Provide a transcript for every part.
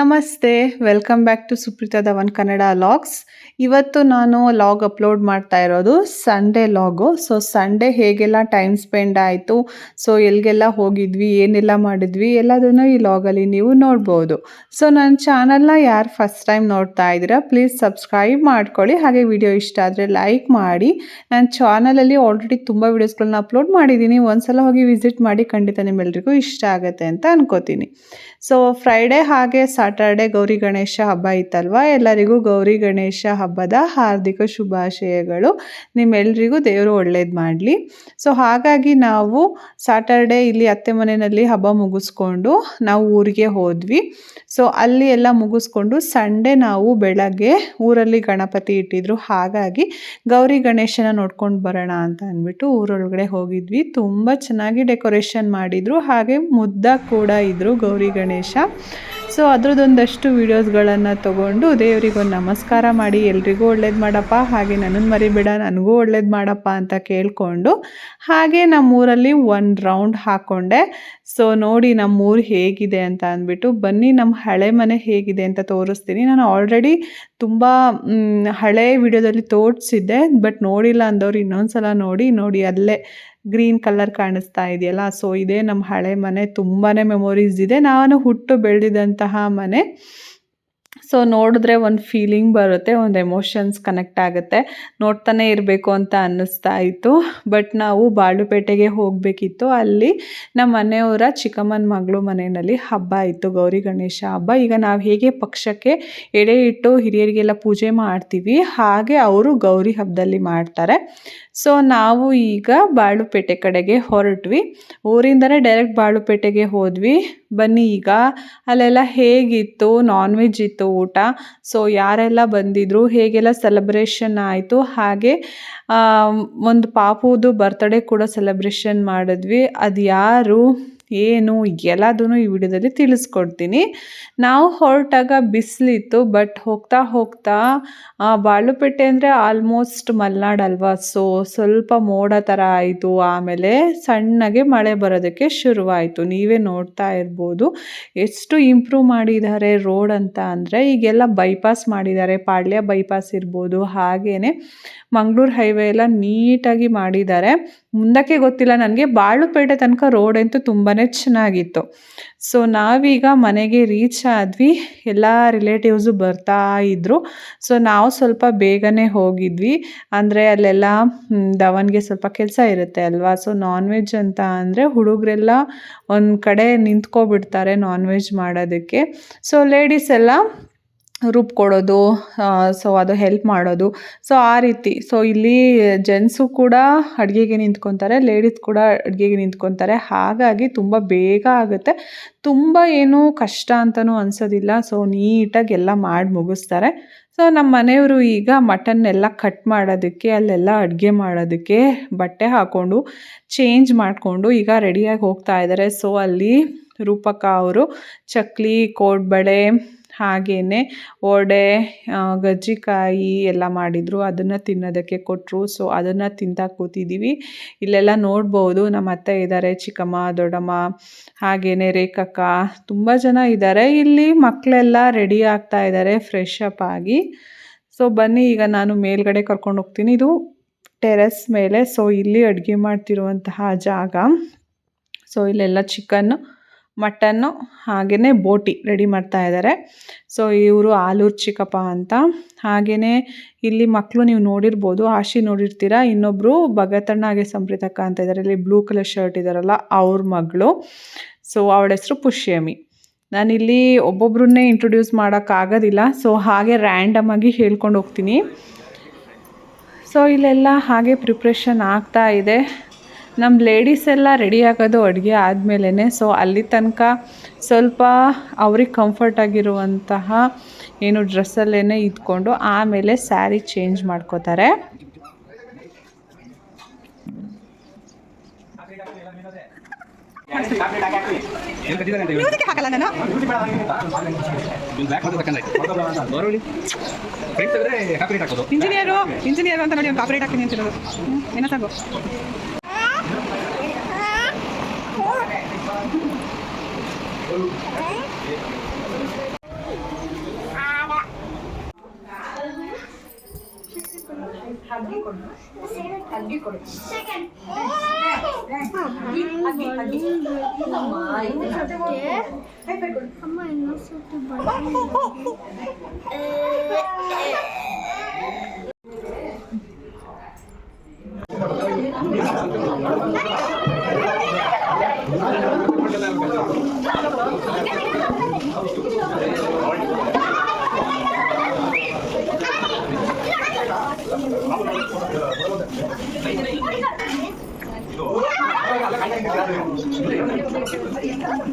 ನಮಸ್ತೆ welcome back to Supreetha Dhawan Kannada vlogs ಇವತ್ತು ನಾನು ಲಾಗ್ ಅಪ್ಲೋಡ್ ಮಾಡ್ತಾ ಇರೋದು ಸಂಡೇ ಲಾಗು ಸೊ ಸಂಡೇ ಹೇಗೆಲ್ಲ ಟೈಮ್ ಸ್ಪೆಂಡ್ ಆಯಿತು? ಸೊ ಎಲ್ಲಿಗೆಲ್ಲ ಹೋಗಿದ್ವಿ? ಏನೆಲ್ಲ ಮಾಡಿದ್ವಿ? ಎಲ್ಲದನ್ನು ಈ ಲಾಗಲ್ಲಿ ನೀವು ನೋಡ್ಬೋದು. ಸೊ ನನ್ನ ಚಾನಲ್ನ ಯಾರು ಫಸ್ಟ್ ಟೈಮ್ ನೋಡ್ತಾ ಇದ್ದೀರಾ ಪ್ಲೀಸ್ ಸಬ್ಸ್ಕ್ರೈಬ್ ಮಾಡ್ಕೊಳ್ಳಿ. ಹಾಗೆ ವಿಡಿಯೋ ಇಷ್ಟ ಆದರೆ ಲೈಕ್ ಮಾಡಿ. ನನ್ನ ಚಾನಲಲ್ಲಿ ಆಲ್ರೆಡಿ ತುಂಬ ವೀಡಿಯೋಸ್ಗಳನ್ನ ಅಪ್ಲೋಡ್ ಮಾಡಿದ್ದೀನಿ. ಒಂದ್ಸಲ ಹೋಗಿ ವಿಸಿಟ್ ಮಾಡಿ, ಖಂಡಿತ ನಿಮ್ಮೆಲ್ರಿಗೂ ಇಷ್ಟ ಆಗುತ್ತೆ ಅಂತ ಅನ್ಕೋತೀನಿ. ಸೊ ಫ್ರೈಡೇ ಹಾಗೆ ಸಾಟರ್ಡೆ ಗೌರಿ ಗಣೇಶ ಹಬ್ಬ ಇತ್ತಲ್ವ? ಎಲ್ಲರಿಗೂ ಗೌರಿ ಗಣೇಶ ಹಬ್ಬದ ಹಾರ್ದಿಕ ಶುಭಾಶಯಗಳು. ನಿಮ್ಮೆಲ್ಲರಿಗೂ ದೇವರು ಒಳ್ಳೇದು ಮಾಡಲಿ. ಸೊ ಹಾಗಾಗಿ ನಾವು ಸಾಟರ್ಡೆ ಇಲ್ಲಿ ಅತ್ತೆ ಮನೆಯಲ್ಲಿ ಹಬ್ಬ ಮುಗಿಸ್ಕೊಂಡು ನಾವು ಊರಿಗೆ ಹೋದ್ವಿ. ಸೊ ಅಲ್ಲಿ ಎಲ್ಲ ಮುಗಿಸ್ಕೊಂಡು ಸಂಡೇ ನಾವು ಬೆಳಗ್ಗೆ ಊರಲ್ಲಿ ಗಣಪತಿ ಇಟ್ಟಿದ್ರು. ಹಾಗಾಗಿ ಗೌರಿ ಗಣೇಶನ ನೋಡ್ಕೊಂಡು ಬರೋಣ ಅಂತ ಅಂದ್ಬಿಟ್ಟು ಊರೊಳಗಡೆ ಹೋಗಿದ್ವಿ. ತುಂಬ ಚೆನ್ನಾಗಿ ಡೆಕೋರೇಷನ್ ಮಾಡಿದ್ರು. ಹಾಗೆ ಮುದ್ದ ಕೂಡ ಇದ್ರು ಗೌರಿ ಗಣೇಶ ಸೊ ಅದ್ರದ್ದೊಂದಷ್ಟು ವೀಡಿಯೋಸ್ಗಳನ್ನು ತಗೊಂಡು ದೇವರಿಗೊಂದು ನಮಸ್ಕಾರ ಮಾಡಿ, ಎಲ್ರಿಗೂ ಒಳ್ಳೇದು ಮಾಡಪ್ಪ, ಹಾಗೆ ನನ್ನನ್ನು ಮರಿಬೇಡ, ನನಗೂ ಒಳ್ಳೇದು ಮಾಡಪ್ಪ ಅಂತ ಕೇಳಿಕೊಂಡು ಹಾಗೆ ನಮ್ಮೂರಲ್ಲಿ ಒಂದು ರೌಂಡ್ ಹಾಕ್ಕೊಂಡೆ ಸೊ ನೋಡಿ ನಮ್ಮೂರು ಹೇಗಿದೆ ಅಂತ ಅಂದ್ಬಿಟ್ಟು, ಬನ್ನಿ ನಮ್ಮ ಹಳೆ ಮನೆ ಹೇಗಿದೆ ಅಂತ ತೋರಿಸ್ತೀನಿ. ನಾನು ಆಲ್ರೆಡಿ ತುಂಬ ಹಳೆ ವಿಡಿಯೋದಲ್ಲಿ ತೋರಿಸಿದ್ದೆ ಬಟ್ ನೋಡಿಲ್ಲ ಅಂದವ್ರು ಇನ್ನೊಂದು ಸಲ ನೋಡಿ ನೋಡಿ ಅಲ್ಲೇ ಗ್ರೀನ್ ಕಲರ್ ಕಾಣಿಸ್ತಾ ಇದೆಯಲ್ಲ? ಸೊ ಇದೇ ನಮ್ಮ ಹಳೆ ಮನೆ. ತುಂಬಾ ಮೆಮೊರೀಸ್ ಇದೆ. ನಾನು ಹುಟ್ಟು ಬೆಳೆದಿದ್ದಂತಹ ಮನೆ. ಸೊ ನೋಡಿದ್ರೆ ಒಂದು ಫೀಲಿಂಗ್ ಬರುತ್ತೆ, ಒಂದು ಎಮೋಷನ್ಸ್ ಕನೆಕ್ಟ್ ಆಗುತ್ತೆ. ನೋಡ್ತಾನೆ ಇರಬೇಕು ಅಂತ ಅನ್ನಿಸ್ತಾ ಇತ್ತು. ಬಟ್ ನಾವು ಬಾಳುಪೇಟೆಗೆ ಹೋಗಬೇಕಿತ್ತು. ಅಲ್ಲಿ ನಮ್ಮ ಮನೆಯವರ ಚಿಕ್ಕಮ್ಮನ ಮಗಳು ಮನೆಯಲ್ಲಿ ಹಬ್ಬ ಇತ್ತು, ಗೌರಿ ಗಣೇಶ ಹಬ್ಬ. ಈಗ ನಾವು ಹೇಗೆ ಪಕ್ಷಕ್ಕೆ ಎಡೆ ಇಟ್ಟು ಹಿರಿಯರಿಗೆಲ್ಲ ಪೂಜೆ ಮಾಡ್ತೀವಿ, ಹಾಗೆ ಅವರು ಗೌರಿ ಹಬ್ಬದಲ್ಲಿ ಮಾಡ್ತಾರೆ. ಸೊ ನಾವು ಈಗ ಬಾಳುಪೇಟೆ ಕಡೆಗೆ ಹೊರಟ್ವಿ. ಊರಿಂದನೇ ಡೈರೆಕ್ಟ್ ಬಾಳುಪೇಟೆಗೆ ಹೋದ್ವಿ. ಬನ್ನಿ ಈಗ ಅಲ್ಲೆಲ್ಲ ಹೇಗಿತ್ತು? ನಾನ್ ವೆಜ್ ಇತ್ತು ಊಟ. ಸೊ ಯಾರೆಲ್ಲ ಬಂದಿದ್ರು? ಹೇಗೆಲ್ಲ ಸೆಲೆಬ್ರೇಷನ್ ಆಯಿತು? ಹಾಗೆ ಒಂದು ಪಾಪುದು ಬರ್ತ್ಡೇ ಕೂಡ ಸೆಲೆಬ್ರೇಷನ್ ಮಾಡಿದ್ವಿ. ಅದು ಯಾರು ಏನು ಎಲ್ಲದನ್ನು ಈ ವಿಡಿಯೋದಲ್ಲಿ ತಿಳಿಸ್ಕೊಡ್ತೀನಿ. ನಾವು ಹೊರಟಾಗ ಬಿಸಿಲಿತ್ತು ಬಟ್ ಹೋಗ್ತಾ ಹೋಗ್ತಾ ಬಾಳುಪೇಟೆ ಅಂದರೆ ಆಲ್ಮೋಸ್ಟ್ ಮಲೆನಾಡು ಅಲ್ವಾ? ಸೊ ಸ್ವಲ್ಪ ಮೋಡ ಥರ ಆಯಿತು. ಆಮೇಲೆ ಸಣ್ಣಗೆ ಮಳೆ ಬರೋದಕ್ಕೆ ಶುರುವಾಯಿತು. ನೀವೇ ನೋಡ್ತಾ ಇರ್ಬೋದು. ಎಷ್ಟು ಇಂಪ್ರೂವ್ ಮಾಡಿದ್ದಾರೆ ರೋಡ್ ಅಂತ ಅಂದರೆ, ಈಗೆಲ್ಲ ಬೈಪಾಸ್ ಮಾಡಿದ್ದಾರೆ. ಪಾಳ್ಯ ಬೈಪಾಸ್ ಇರ್ಬೋದು. ಹಾಗೇ ಮಂಗಳೂರು ಹೈವೇ ಎಲ್ಲ ನೀಟಾಗಿ ಮಾಡಿದ್ದಾರೆ. ಮುಂದಕ್ಕೆ ಗೊತ್ತಿಲ್ಲ. ನನಗೆ ಬಾಳುಪೇಟೆ ತನಕ ರೋಡ್ ಅಂತೂ ತುಂಬಾ ಚೆನ್ನಾಗಿತ್ತು. ಸೊ ನಾವೀಗ ಮನೆಗೆ ರೀಚ್ ಆದ್ವಿ. ಎಲ್ಲ ರಿಲೇಟಿವ್ಸು ಬರ್ತಾ ಇದ್ದರು ಸೊ ನಾವು ಸ್ವಲ್ಪ ಬೇಗನೆ ಹೋಗಿದ್ವಿ. ಅಂದರೆ ಅಲ್ಲೆಲ್ಲ ದವನ್ಗೆ ಸ್ವಲ್ಪ ಕೆಲಸ ಇರುತ್ತೆ ಅಲ್ವಾ? ಸೊ ನಾನ್ ವೆಜ್ ಅಂತ ಅಂದರೆ ಹುಡುಗರೆಲ್ಲ ಒಂದು ಕಡೆ ನಿಂತ್ಕೊಬಿಡ್ತಾರೆ ನಾನ್ ವೆಜ್ ಮಾಡೋದಕ್ಕೆ. ಸೊ ಲೇಡೀಸ್ ಎಲ್ಲ ರುಬ್ಕೊಡೋದು ಸೊ ಅದು ಹೆಲ್ಪ್ ಮಾಡೋದು. ಸೊ ಆ ರೀತಿ ಸೊ ಇಲ್ಲಿ ಜೆಂಟ್ಸು ಕೂಡ ಅಡುಗೆಗೆ ನಿಂತ್ಕೊತಾರೆ ಲೇಡೀಸ್ ಕೂಡ ಅಡುಗೆಗೆ ನಿಂತ್ಕೊತಾರೆ. ಹಾಗಾಗಿ ತುಂಬ ಬೇಗ ಆಗುತ್ತೆ. ತುಂಬ ಏನೂ ಕಷ್ಟ ಅಂತಲೂ ಅನಿಸೋದಿಲ್ಲ. ಸೊ ನೀಟಾಗಿ ಎಲ್ಲ ಮಾಡಿ ಮುಗಿಸ್ತಾರೆ. ಸೊ ನಮ್ಮ ಮನೆಯವರು ಈಗ ಮಟನ್ ಎಲ್ಲ ಕಟ್ ಮಾಡೋದಕ್ಕೆ, ಅಲ್ಲೆಲ್ಲ ಅಡುಗೆ ಮಾಡೋದಕ್ಕೆ ಬಟ್ಟೆ ಹಾಕ್ಕೊಂಡು ಚೇಂಜ್ ಮಾಡಿಕೊಂಡು ಈಗ ರೆಡಿಯಾಗಿ ಹೋಗ್ತಾ ಇದ್ದಾರೆ. ಸೊ ಅಲ್ಲಿ ರೂಪಕ ಅವರು, ಚಕ್ಲಿ, ಕೋಡ್ಬಳೆ ಹಾಗೆಯೇ ವಡೆ ಗಜ್ಜಿಕಾಯಿ ಎಲ್ಲ ಮಾಡಿದರು. ಅದನ್ನು ತಿನ್ನೋದಕ್ಕೆ ಕೊಟ್ಟರು ಸೊ ಅದನ್ನು ತಿಂತಾ ಕೂತಿದ್ದೀವಿ ಇಲ್ಲೆಲ್ಲ ನೋಡ್ಬೋದು. ನಮ್ಮ ಅತ್ತೆ ಇದ್ದಾರೆ ಚಿಕ್ಕಮ್ಮ, ದೊಡ್ಡಮ್ಮ ಹಾಗೆಯೇ ರೇಖಕ್ಕ. ತುಂಬ ಜನ ಇದ್ದಾರೆ ಇಲ್ಲಿ ಮಕ್ಕಳೆಲ್ಲ ರೆಡಿ ಆಗ್ತಾ ಇದ್ದಾರೆ ಫ್ರೆಶ್ ಅಪ್ ಆಗಿ. ಸೊ ಬನ್ನಿ, ಈಗ ನಾನು ಮೇಲ್ಗಡೆ ಕರ್ಕೊಂಡು ಹೋಗ್ತೀನಿ. ಇದು ಟೆರೆಸ್ ಮೇಲೆ. ಸೊ ಇಲ್ಲಿ ಅಡುಗೆ ಮಾಡ್ತಿರುವಂತಹ ಜಾಗ. ಸೊ ಇಲ್ಲೆಲ್ಲ ಚಿಕನ್ನು ಮಟನ್ನು ಹಾಗೆಯೇ ಬೋಟಿ ರೆಡಿ ಮಾಡ್ತಾ ಇದ್ದಾರೆ. ಸೊ ಇವರು ಆಲೂರು ಚಿಕ್ಕಪ್ಪ ಅಂತ. ಹಾಗೆಯೇ ಇಲ್ಲಿ ಮಕ್ಕಳು ನೀವು ನೋಡಿರ್ಬೋದು, ಆಶಿ ನೋಡಿರ್ತೀರ ಇನ್ನೊಬ್ಬರು ಭಗತಣ್ಣ ಹಾಗೆ ಸಂಪ್ರೀತಕ್ಕ ಅಂತ ಇದ್ದಾರೆ. ಇಲ್ಲಿ ಬ್ಲೂ ಕಲರ್ ಶರ್ಟ್ ಇದ್ದಾರಲ್ಲ ಅವ್ರ ಮಗಳು. ಸೊ ಅವಳ ಹೆಸರು ಪುಷ್ಯಮಿ. ನಾನಿಲ್ಲಿ ಒಬ್ಬೊಬ್ರನ್ನೇ ಇಂಟ್ರೊಡ್ಯೂಸ್ ಮಾಡೋಕ್ಕಾಗೋದಿಲ್ಲ ಸೊ ಹಾಗೆ ರ್ಯಾಂಡಮ್ ಆಗಿ ಹೇಳ್ಕೊಂಡು ಹೋಗ್ತೀನಿ. ಸೊ ಇಲ್ಲೆಲ್ಲ ಹಾಗೆ ಪ್ರಿಪ್ರೇಷನ್ ಆಗ್ತಾ ಇದೆ. ನಮ್ಮ ಲೇಡೀಸ್ ಎಲ್ಲ ರೆಡಿ ಆಗೋದು ಅಡುಗೆ ಆದಮೇಲೇ ಸೊ ಅಲ್ಲಿ ತನಕ ಸ್ವಲ್ಪ ಅವ್ರಿಗೆ ಕಂಫರ್ಟ್ ಆಗಿರುವಂತಹ ಏನು ಡ್ರೆಸ್ಸಲ್ಲೇ ಇದ್ಕೊಂಡು ಆಮೇಲೆ ಸ್ಯಾರಿ ಚೇಂಜ್ ಮಾಡ್ಕೋತಾರೆ. ಇಂಜಿನಿಯರು ಇಂಜಿನಿಯರ್ ಅಂತ ನೋಡಿ ಕಾಪರೇಟ್ ಹಾಕಿ ನಿಂತಿರೋದು ಏನ করবো আগে করে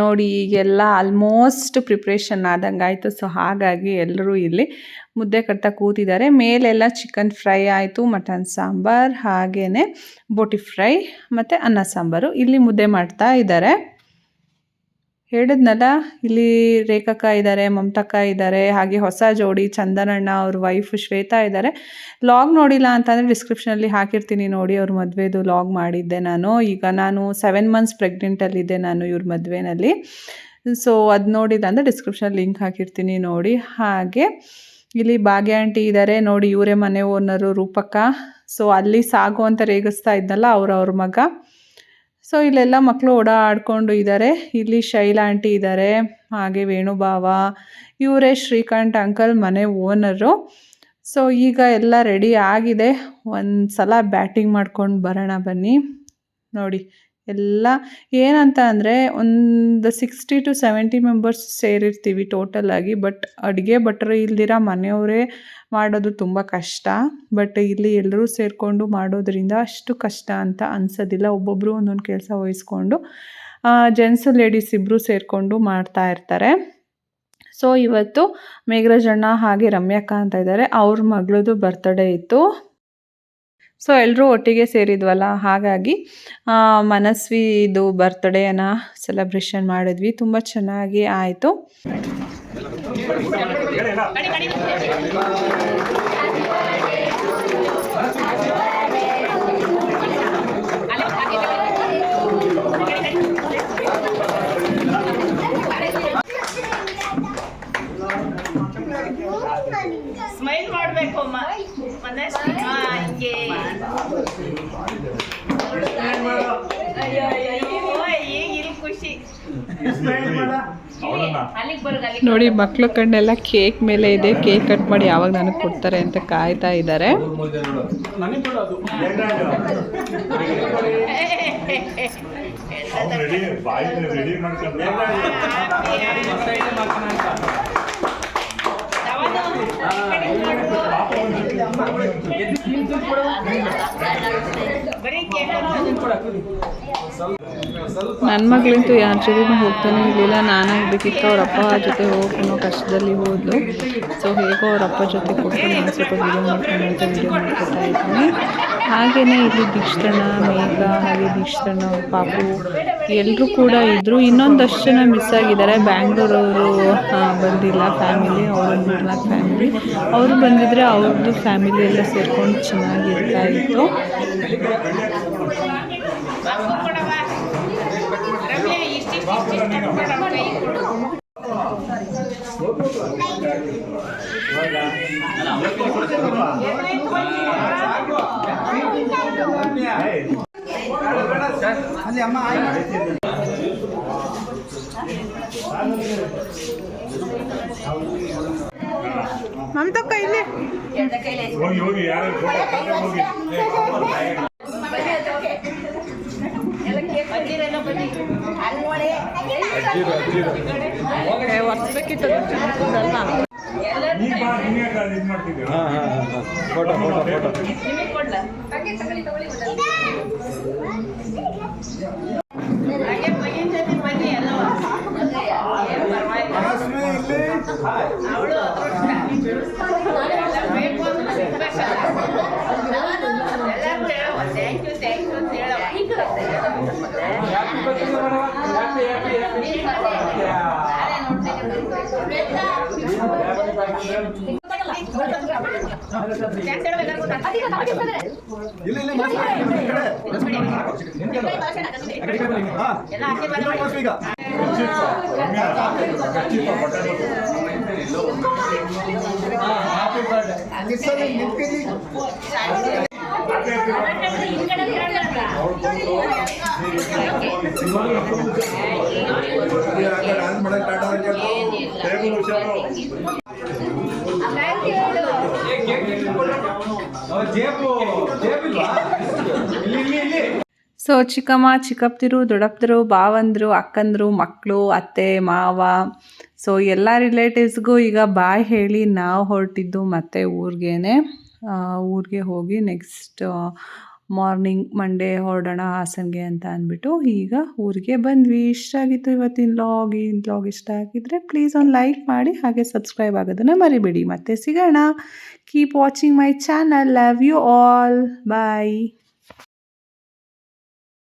ನೋಡಿ, ಈಗೆಲ್ಲ ಆಲ್ಮೋಸ್ಟ್ ಪ್ರಿಪ್ರೇಷನ್ ಆದಂಗೆ ಆಯಿತು ಸೊ ಹಾಗಾಗಿ ಎಲ್ಲರೂ ಇಲ್ಲಿ ಮುದ್ದೆ ಕಟ್ತಾ ಕೂತಿದ್ದಾರೆ. ಮೇಲೆಲ್ಲ ಚಿಕನ್ ಫ್ರೈ ಆಯಿತು ಮಟನ್ ಸಾಂಬಾರ್ ಹಾಗೆಯೇ ಬೋಟಿ ಫ್ರೈ ಮತ್ತು ಅನ್ನ ಸಾಂಬಾರು ಇಲ್ಲಿ ಮುದ್ದೆ ಮಾಡ್ತಾ ಇದ್ದಾರೆ. ಹೇಳಿದ್ನಲ್ಲ, ಇಲ್ಲಿ ರೇಖಕ್ಕ ಇದ್ದಾರೆ ಮಮತಕ್ಕ ಇದ್ದಾರೆ ಹಾಗೆ ಹೊಸ ಜೋಡಿ ಚಂದನಣ್ಣ ಅವ್ರ ವೈಫ್ ಶ್ವೇತಾ ಇದ್ದಾರೆ ಲಾಗ್ ನೋಡಿಲ್ಲ ಅಂತಂದರೆ ಡಿಸ್ಕ್ರಿಪ್ಷನಲ್ಲಿ ಹಾಕಿರ್ತೀನಿ ನೋಡಿ, ಅವ್ರ ಮದುವೆದು ಲಾಗ್ ಮಾಡಿದ್ದೆ ನಾನು. ಈಗ ನಾನು ಸೆವೆನ್ ಮಂತ್ಸ್ ಪ್ರೆಗ್ನೆಂಟಲ್ಲಿದ್ದೆ ನಾನು ಇವ್ರ ಮದುವೆನಲ್ಲಿ. ಸೊ ಅದು ನೋಡಿಲ್ಲ ಅಂದರೆ ಡಿಸ್ಕ್ರಿಪ್ಷನಲ್ಲಿ ಲಿಂಕ್ ಹಾಕಿರ್ತೀನಿ ನೋಡಿ. ಹಾಗೆ, ಇಲ್ಲಿ ಭಾಗ್ಯ ಆಂಟಿ ಇದ್ದಾರೆ ನೋಡಿ, ಇವರೇ ಮನೆ ಓನರು ರೂಪಕ್ಕ. ಸೊ ಅಲ್ಲಿ ಸಾಗು ಅಂತ ರೇಗಿಸ್ತಾ ಇದ್ನಲ್ಲ, ಅವ್ರ ಅವ್ರ ಮಗ. ಸೊ ಇಲ್ಲೆಲ್ಲ ಮಕ್ಕಳು ಓಡಾಡ್ಕೊಂಡು ಇದ್ದಾರೆ ಇಲ್ಲಿ ಶೈಲಾ ಆಂಟಿ ಇದ್ದಾರೆ ಹಾಗೆ ವೇಣುಭಾವ ಇವರೇ ಶ್ರೀಕಾಂತ್ ಅಂಕಲ್ ಮನೆ ಓನರು. ಸೊ ಈಗ ಎಲ್ಲ ರೆಡಿ ಆಗಿದೆ. ಒಂದು ಸಲ ಬ್ಯಾಟಿಂಗ್ ಮಾಡ್ಕೊಂಡು ಬರೋಣ ಬನ್ನಿ. ನೋಡಿ ಎಲ್ಲ ಏನಂತ ಅಂದರೆ ಒಂದು ಸಿಕ್ಸ್ಟಿ ಟು ಸೆವೆಂಟಿ ಮೆಂಬರ್ಸ್ ಸೇರಿರ್ತೀವಿ ಟೋಟಲಾಗಿ ಬಟ್ ಅಡುಗೆ ಭಟ್ರು ಇಲ್ದಿರ ಮನೆಯವರೇ ಮಾಡೋದು ತುಂಬ ಕಷ್ಟ. ಬಟ್ ಇಲ್ಲಿ ಎಲ್ಲರೂ ಸೇರಿಕೊಂಡು ಮಾಡೋದ್ರಿಂದ ಅಷ್ಟು ಕಷ್ಟ ಅಂತ ಅನ್ಸೋದಿಲ್ಲ. ಒಬ್ಬೊಬ್ಬರು ಒಂದೊಂದು ಕೆಲಸ ವಹಿಸ್ಕೊಂಡು ಜೆಂಟ್ಸ್ ಲೇಡೀಸ್ ಇಬ್ಬರು ಸೇರಿಕೊಂಡು ಮಾಡ್ತಾ ಇರ್ತಾರೆ. ಸೊ ಇವತ್ತು ಮೇಘರಾಜಣ್ಣ ಹಾಗೆ ರಮ್ಯಕ್ಕ ಅಂತ ಇದ್ದಾರೆ. ಅವ್ರ ಮಗಳದು ಬರ್ತಡೇ ಇತ್ತು. ಸೊ ಎಲ್ಲರೂ ಒಟ್ಟಿಗೆ ಸೇರಿದ್ವಲ್ಲ? ಹಾಗಾಗಿ ಮನಸ್ವಿ ಇದು ಬರ್ತ್ಡೇನ ಸೆಲೆಬ್ರೇಷನ್ ಮಾಡಿದ್ವಿ. ತುಂಬ ಚೆನ್ನಾಗಿ ಆಯಿತು. ನೋಡಿ, ಮಕ್ಳು ಕಣ್ಣೆಲ್ಲ ಕೇಕ್ ಮೇಲೆ ಇದೆ. ಕೇಕ್ ಕಟ್ ಮಾಡಿ ಯಾವಾಗ ನನಗೆ ಕೊಡ್ತಾರೆ ಅಂತ ಕಾಯ್ತಾ ಇದ್ದಾರೆ ಬರೀ ನನ್ನ ಮಗಳಂತೂ ಯಾರ ಜೊತೆನೂ ಹೋಗ್ತಾನೆ ಇರಲಿಲ್ಲ. ನಾನು ಆಗಬೇಕಿತ್ತು ಅವ್ರ ಅಪ್ಪ ಜೊತೆ ಹೋಗಿ ಅನ್ನೋ ಕಷ್ಟದಲ್ಲಿ ಹೋದ್ಲು. ಸೊ ಹೇಗೋ ಅವ್ರ ಅಪ್ಪ ಜೊತೆ ಕೊಟ್ಟು ನಾನು ಸ್ವಲ್ಪ ವಿಡಿಯೋ ಮಾಡ್ಕೊಂಡು ಅಂತ ವಿಡಿಯೋ ಮಾಡ್ಕೊತಾ ಇದ್ದೀನಿ. ಹಾಗೆಯೇ ಇಲ್ಲಿ ದೀಕ್ಷಣ ಮೇಘ, ಹಾಗೆ ದೀಕ್ಷಣ ಪಾಪು ಎಲ್ಲರೂ ಕೂಡ ಇದ್ದರು ಇನ್ನೊಂದಷ್ಟು ಜನ ಮಿಸ್ ಆಗಿದ್ದಾರೆ. ಬ್ಯಾಂಗ್ಳೂರವರು ಬಂದಿಲ್ಲ ಫ್ಯಾಮಿಲಿ ಅವರೊಂದು ಮೂರ್ನಾಲ್ಕು ಫ್ಯಾಮಿಲಿ ಅವರು ಬಂದಿದ್ದರೆ ಅವ್ರದ್ದು ಫ್ಯಾಮಿಲಿ ಎಲ್ಲ ಸೇರ್ಕೊಂಡು ಚೆನ್ನಾಗಿರ್ತಾ ಇತ್ತು. ಇಷ್ಟಿಷ್ಟು ಅಮ್ಮ ಮಮತಕ್ಕ ಇಲ್ಲಿ. ಹೋಗಿ ಹೋಗಿ ಯಾರು ಹೋಗಿ ಬಂದಿರಲ್ಲ ಬನ್ನಿ ಮಾಡ್ತಿದ್ದೆ ಫೋಟೋ ಫೋಟೋ ಫೋಟೋ. ನಿಮಗೆ హ్యాపీ బర్త్డే ಸೊ ಚಿಕ್ಕಮ್ಮ ಚಿಕ್ಕಪ್ಪದಿರು ದೊಡಪ್ತಿರು ಭಾವಂದರು, ಅಕ್ಕಂದರು ಮಕ್ಕಳು ಅತ್ತೆ, ಮಾವ. ಸೊ ಎಲ್ಲ ರಿಲೇಟಿವ್ಸ್ಗೂ ಈಗ ಬಾಯ್ ಹೇಳಿ ನಾವು ಹೊರಟಿದ್ದು ಮತ್ತೆ ಊರಿಗೇನೆ. ಊರಿಗೆ ಹೋಗಿ ನೆಕ್ಸ್ಟ್ ಮಾರ್ನಿಂಗ್ ಮಂಡೇ ಹೊರಡೋಣ ಹಾಸನ್ಗೆ ಅಂತ ಅಂದ್ಬಿಟ್ಟು ಈಗ ಊರಿಗೆ ಬಂದ್ವಿ. ಇಷ್ಟ ಆಗಿತ್ತು ಇವತ್ತಿನ ಲಾಗ್ ಈ ಲಾಗ್ ಇಷ್ಟ ಆಗಿದ್ರೆ ಪ್ಲೀಸ್ ಒಂದು ಲೈಕ್ ಮಾಡಿ ಹಾಗೆ ಸಬ್ಸ್ಕ್ರೈಬ್ ಆಗೋದನ್ನು ಮರಿಬೇಡಿ. ಮತ್ತೆ ಸಿಗೋಣ. Keep watching my channel love you all bye